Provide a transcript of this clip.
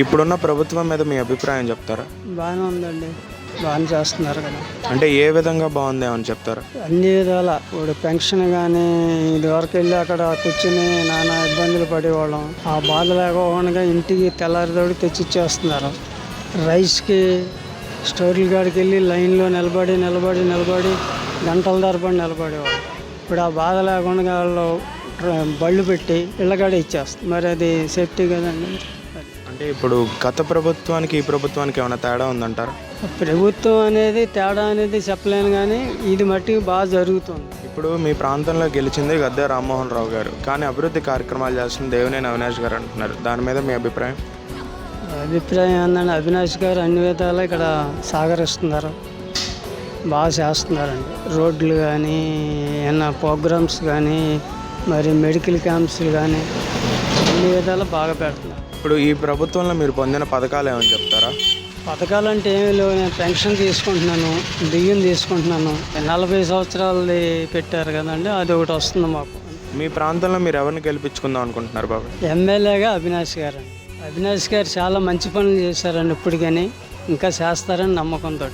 ఇప్పుడున్న ప్రభుత్వం మీద మీ అభిప్రాయం చెప్తారా? బాగానే ఉందండి. బాగానే చేస్తున్నారు కదా. అంటే ఏ విధంగా బాగుంది అని చెప్తారా? అన్ని విధాల. ఇప్పుడు పెన్షన్ కానీ ఇదివరకు వెళ్ళి అక్కడ కూర్చుని నానా ఇబ్బందులు పడేవాళ్ళం. ఆ బాధ లేకపోవడంగా ఇంటికి తెల్లారితోడి తెచ్చిచ్చేస్తున్నారు రైస్కి స్టోర్ల కాడికి వెళ్ళి లైన్లో నిలబడి నిలబడి నిలబడి గంటల తరబడి నిలబడేవాళ్ళం. ఇప్పుడు ఆ బాధ లేకుండా వాళ్ళు బళ్ళు పెట్టి ఇళ్ళకాడ ఇచ్చేస్తారు మరి అది సేఫ్టీ కదండి. అంటే ఇప్పుడు గత ప్రభుత్వానికి ఈ ప్రభుత్వానికి ఏమైనా తేడా ఉందంటారా? ప్రభుత్వం అనేది తేడా అనేది చెప్పలేను కానీ ఇది మట్టికి బాగా జరుగుతుంది. ఇప్పుడు మీ ప్రాంతంలో గెలిచింది గద్దె రామ్మోహన్ రావు గారు. కానీ అభివృద్ధి కార్యక్రమాలు చేస్తున్న దేవినేని అవినాష్ గారు అంటున్నారు. దాని మీద మీ అభిప్రాయం? అభిప్రాయం ఏంటంటే అవినాష్ గారు అన్ని విధాలా ఇక్కడ సాగరిస్తున్నారు. బాగా చేస్తున్నారండి. రోడ్లు కానీ ఏమన్నా ప్రోగ్రామ్స్ కానీ మరి మెడికల్ క్యాంప్స్ కానీ అన్ని విధాలా బాగా పెడుతున్నారు. ఇప్పుడు ఈ ప్రభుత్వంలో మీరు పొందిన పథకాలు ఏమని చెప్తారా? పథకాలు అంటే ఏమీ లేవు. నేను పెన్షన్ తీసుకుంటున్నాను బియ్యం తీసుకుంటున్నాను. నలభై సంవత్సరాలది పెట్టారు కదండి అది ఒకటి వస్తుంది మాకు. మీ ప్రాంతంలో మీరు ఎవరిని గెలిపించుకుందాం అనుకుంటున్నారు బాబు? ఎమ్మెల్యేగా అవినాష్ గారు అవినాష్ గారు చాలా మంచి పనులు చేశారండి ఇప్పటికని. ఇంకా చేస్తారని నమ్మకంతో